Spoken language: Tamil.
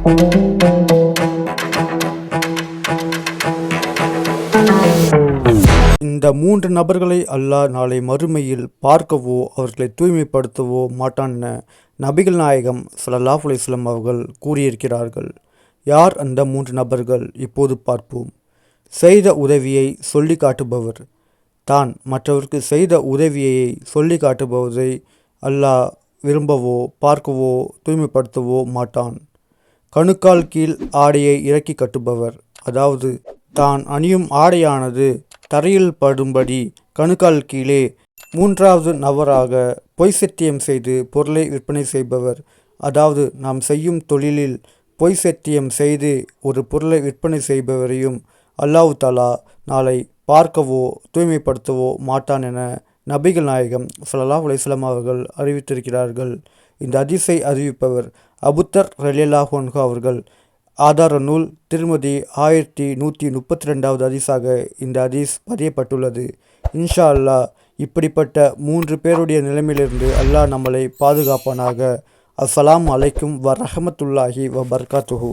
இந்த மூன்று நபர்களை அல்லாஹ் நாளை மறுமையில் பார்க்கவோ அவர்களை தூய்மைப்படுத்தவோ மாட்டான் என நபிகள் நாயகம் ஸல்லல்லாஹு அலைஹி அவர்கள் கூறியிருக்கிறார்கள். யார் அந்த மூன்று நபர்கள்? இப்போது பார்ப்போம். செய்த உதவியை சொல்லி காட்டுபவர். தான் மற்றவருக்கு செய்த உதவியை சொல்லி காட்டுபவரை அல்லாஹ் விரும்பவோ பார்க்கவோ தூய்மைப்படுத்தவோ மாட்டான். கணுக்கால் கீழ் ஆடையை இறக்கி கட்டுபவர். அதாவது தான் அணியும் ஆடையானது தரையில் படும்படி கணுக்கால் கீழே மூன்றாவது நபராக பொய் சத்தியம் செய்து பொருளை விற்பனை செய்பவர். அதாவது நாம் செய்யும் தொழிலில் பொய் சத்தியம் செய்து ஒரு பொருளை விற்பனை செய்பவரையும் அல்லாஹு தாலா நாளை பார்க்கவோ தூய்மைப்படுத்தவோ மாட்டான் என நபிகள் நாயகம் ஸல்லல்லாஹு அலிஸ்லாம் அவர்கள் அறிவித்திருக்கிறார்கள். இந்த அதிசை அறிவிப்பவர் அபுத்தர் ரலியல்லாஹு அவர்கள். ஆதார நூல் திருமதி ஆயிரத்தி நூற்றி முப்பத்தி ரெண்டாவது ஹதீஸாக இந்த ஹதீஸ் பதியப்பட்டுள்ளது. இன்ஷா அல்லாஹ் இப்படிப்பட்ட மூன்று பேருடைய நிலைமையிலிருந்து அல்லாஹ் நம்மளை பாதுகாப்பானாக. அஸ்ஸலாம் அலைக்கும் வ ரஹமத்துல்லாஹி வ பர்காத்துஹூ.